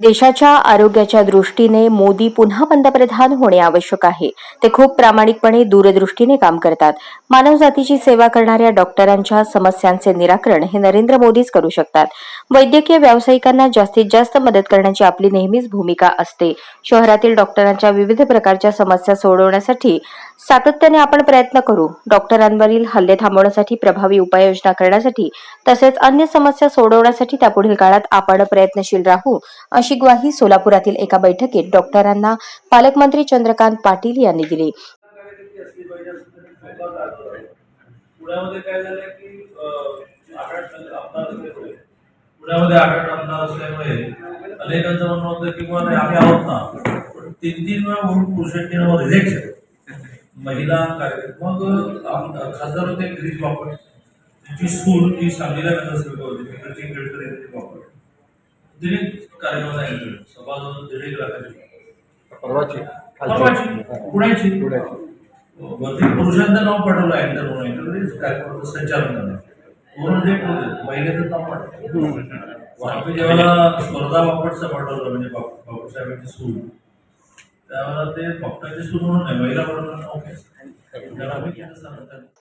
देशाच्या आरोग्याच्या दृष्टीने मोदी पुन्हा पंतप्रधान होणे आवश्यक आहे. ते खूप प्रामाणिकपणे दूरदृष्टीने काम करतात. मानवजातीची सेवा करणाऱ्या डॉक्टरांच्या समस्यांचे निराकरण हे नरेंद्र मोदीच करू शकतात. वैद्यकीय व्यावसायिकांना जास्तीत जास्त मदत करण्याची आपली नेहमीच भूमिका असते. शहरातील डॉक्टरांच्या विविध प्रकारच्या समस्या सोडवण्यासाठी सातत्याने आपण प्रयत्न करू. डॉक्टरांवरील हल्ले थांबवण्यासाठी प्रभावी उपाययोजना करण्यासाठी तसेच अन्य समस्या सोडवण्यासाठी त्यापुढील काळात आपण प्रयत्नशील राहू अशी ग्वाही सोलापुरातील एका बैठकीत डॉक्टरांना पालकमंत्री चंद्रकांत पाटील यांनी दिली. पुण्यामध्ये काय झालंय की असल्यामुळे पुण्यामध्ये आठ आमदार असल्यामुळे अनेकांचं म्हणणं होतं की बुवा आम्ही आहोत ना. पण तीन तीन वेळा म्हणून पुरुषांनी रिजेक्ट महिला कार्यक्रम मग खासदार होते गिरीश बापट. त्यांची सूर जी सांगलीला नगरसेविका होती. तिकडची गडकरी यांची बापट. तिने कार्यक्रमाला सभा दीड परवाची. पुण्याची. पुण्याची. वरती पुरुषांचं नाव पाठवलं म्हणून यांच्याकडे कार्यक्रमाचं संचालन करणार म्हणून जे महिलेचं नाव पाठवलं. आम्ही जेव्हा स्पर्धा बापटचं पाठवलं म्हणजे बाप- बापटसाहेबांची सूर त्यावेळेला ते बापटाची सूर म्हणून नाही महिला म्हणून ओके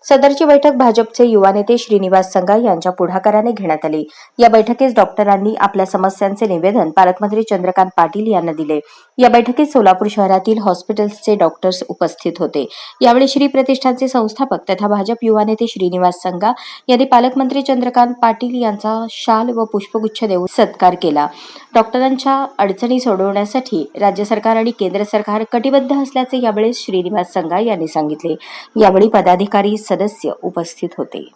सदरची बैठक भाजपचे युवा नेते श्रीनिवास संघा यांच्या पुढाकाराने घेण्यात आली. या बैठकीत डॉक्टरांनी आपल्या समस्यांचे निवेदन पालकमंत्री चंद्रकांत पाटील यांना दिले. या बैठकीत सोलापूर शहरातील हॉस्पिटल्सचे डॉक्टर्स उपस्थित होते. यावेळी श्री प्रतिष्ठानचे संस्थापक तथा भाजप युवा नेते श्रीनिवास संघा यांनी पालकमंत्री चंद्रकांत पाटील यांचा शाल व पुष्पगुच्छ देऊन सत्कार केला. डॉक्टरांच्या अडचणी सोडवण्यासाठी राज्य सरकार आणि केंद्र सरकार कटिबद्ध असल्याचे यावेळी श्रीनिवास संघा यांनी सांगितले. यावेळी पदाधिकारी सदस्य उपस्थित होते.